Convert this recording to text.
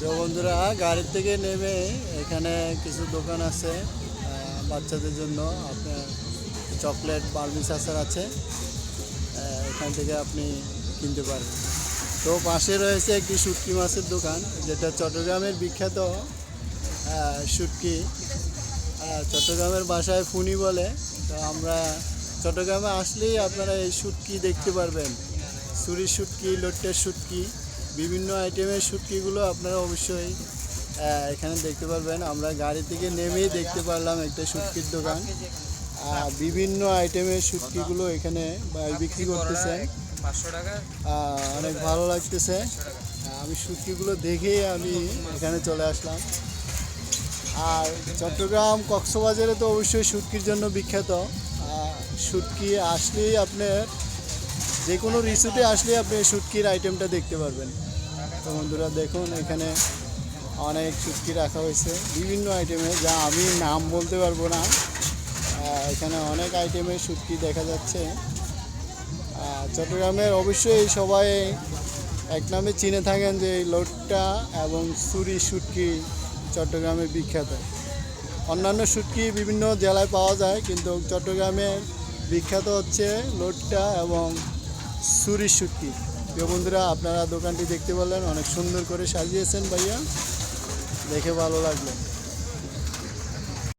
তো বন্ধুরা, গাড়ির থেকে নেমে এখানে কিছু দোকান আছে বাচ্চাদের জন্য। আপনার চকলেট বার্মিস আচার আছে। এখান থেকে আপনি কিনতে পারবেন। তো পাশে রয়েছে একটি শুটকি মাছের দোকান, যেটা চট্টগ্রামের বিখ্যাত শুটকি। চট্টগ্রামের বাসায় ফুনি বলে। তো আমরা চট্টগ্রামে আসলেই আপনারা এই শুটকি দেখতে পারবেন। সুরির শুটকি, লোট্টের শুটকি। বিভিন্ন আইটেমের শুটকিগুলো আপনারা অবশ্যই এখানে দেখতে পারবেন। আমরা গাড়ি থেকে নেমেই দেখতে পারলাম একটা শুটকির দোকান। বিভিন্ন আইটেমের শুটকিগুলো এখানে বিক্রি করতেছেন। আহ, অনেক ভালো লাগতেছে। আমি শুটকিগুলো দেখেই আমি এখানে চলে আসলাম। আর চট্টগ্রাম কক্সবাজারে তো অবশ্যই শুটকির জন্য বিখ্যাত। শুটকি আসলেই আপনার যে কোনো রিসুটে আসলে আপনি শুটকির আইটেমটা দেখতে পারবেন। তো বন্ধুরা, দেখুন, এখানে অনেক শুটকি রাখা হয়েছে বিভিন্ন আইটেমে যা আমি নাম বলতে পারব না। এখানে অনেক আইটেমের শুটকি দেখা যাচ্ছে। চট্টগ্রামের অবশ্যই সবাই এক নামে চিনে থাকেন যে এই লোটটা এবং সুরি শুটকি চট্টগ্রামে বিখ্যাত। অন্যান্য শুটকি বিভিন্ন জেলায় পাওয়া যায়, কিন্তু চট্টগ্রামের বিখ্যাত হচ্ছে লোটটা এবং সুরি সুতি প্রিয় বন্ধুরা, আপনারা দোকানটি দেখতে পারলেন, অনেক সুন্দর করে সাজিয়েছেন ভাইয়া। দেখে ভালো লাগল।